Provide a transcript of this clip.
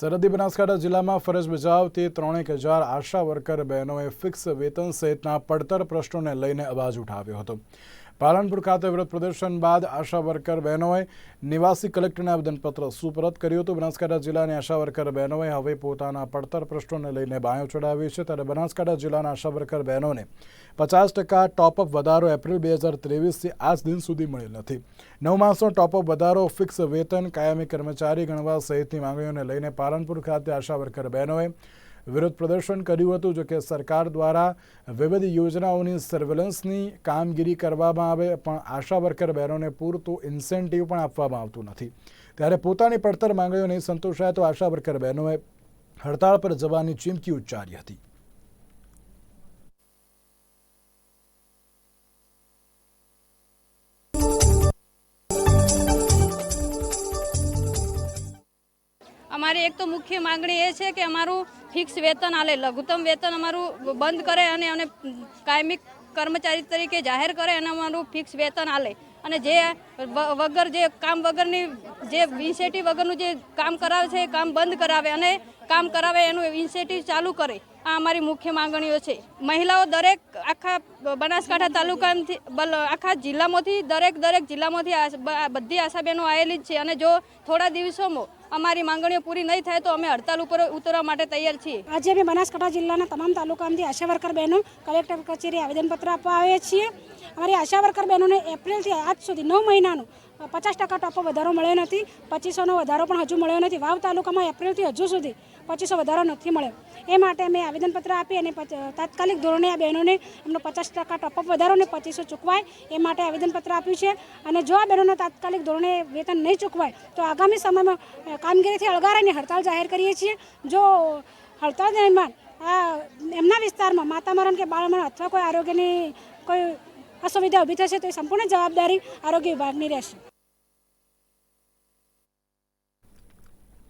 સરહદી બનાસકાંઠા જિલ્લામાં ફરજ બજાવતી ત્રણેક હજાર આશા વર્કર બહેનોએ ફિક્સ વેતન સહિતના પડતર પ્રશ્નોને લઈને અવાજ ઉઠાવ્યો હતો. પાલનપુર ખાતે વિરોધ પ્રદર્શન બાદ આશા વર્કર બહેનોએ નિવાસી કલેક્ટરને આવેદનપત્ર સુપરત કર્યું હતું. બનાસકાંઠા જિલ્લાની આશા વર્કર બહેનોએ હવે પોતાના પડતર પ્રશ્નોને લઈને બાયો ચડાવી છે. ત્યારે બનાસકાંઠા જિલ્લાના આશા વર્કર બહેનોને પચાસ ટકા ટોપઅપ વધારો એપ્રિલ બે હજાર ત્રેવીસથી આજ દિન સુધી મળેલ નથી. નવ માસનો ટોપઅપ વધારો ફિક્સ વેતન, કાયમી કર્મચારી ગણવા સહિતની માંગણીઓને લઈને પાલનપુર ખાતે આશા વર્કર બહેનોએ વિરોધ પ્રદર્શન કર્યું હતું, જોકે સરકાર દ્વારા વિવિધ યોજનાઓની સર્વેલન્સની કામગીરી કરવામાં આવે, પણ આશા વર્કર બહેનોને પૂરતું ઇન્સેન્ટિવ પણ આપવામાં આવતું નથી. ત્યારે પોતાની પડતર માંગણીઓ નહીં સંતોષાય તો આશા વર્કર બહેનોએ હડતાળ પર જવાની ચીમકી ઉચ્ચારી હતી. અમારી એક તો મુખ્ય માંગણી એ છે કે અમારું ફિક્સ વેતન આલે, લઘુત્તમ વેતન અમારું બંધ કરે અને અને કાયમી કર્મચારી તરીકે જાહેર કરે અને અમારું ફિક્સ વેતન આલે. અને જે વગર જે કામ વગરની, જે ઇન્સેટિવ વગરનું જે કામ કરાવે છે, એ કામ બંધ કરાવે અને કામ કરાવે એનું ઇન્સેટિવ ચાલુ કરે. આ અમારી મુખ્ય માંગણીઓ છે. મહિલાઓ દરેક આખા બનાસકાંઠા તાલુકાથી આખા જિલ્લામાંથી, દરેક દરેક જિલ્લામાંથી બધી આશાબહેનો આવેલી જ છે. અને જો થોડા દિવસોમાં અમારી માંગણીઓ પૂરી નહીં થાય તો અમે હડતાલ ઉપર ઉતરવા માટે તૈયાર છીએ. આજે અમે બનાસકાંઠા જિલ્લાના તમામ તાલુકામાંથી આશા વર્કર બહેનો કલેક્ટર કચેરી આવેદનપત્ર આપવા આવ્યા છીએ. અમારી આશા વર્કર બહેનોને એપ્રિલથી આજ સુધી નવ મહિનાનું પચાસ ટકા ટોપો વધારો મળ્યો નથી, પચીસોનો વધારો પણ હજુ મળ્યો નથી. વાવ તાલુકામાં એપ્રિલથી હજુ સુધી પચીસો વધારો નથી મળ્યો. એ માટે અમે આવેદનપત્ર આપી અને તાત્કાલિક ધોરણે આ બહેનોને એમનો પચાસ ટકા ટોપઅપ વધારો અને પચીસો ચૂકવાય એ માટે આવેદનપત્ર આપ્યું છે. અને જો આ બહેનોને તાત્કાલિક ધોરણે વેતન નહીં ચૂકવાય, તો આગામી સમયમાં કામગીરીથી અળગારાની હડતાલ જાહેર કરીએ છીએ. જો હડતાલ દરમિયાન આ એમના વિસ્તારમાં માતા મરણ કે બાળમરણ અથવા કોઈ આરોગ્યની કોઈ અસુવિધા ઊભી થશે તો એ સંપૂર્ણ જવાબદારી આરોગ્ય વિભાગની રહેશે.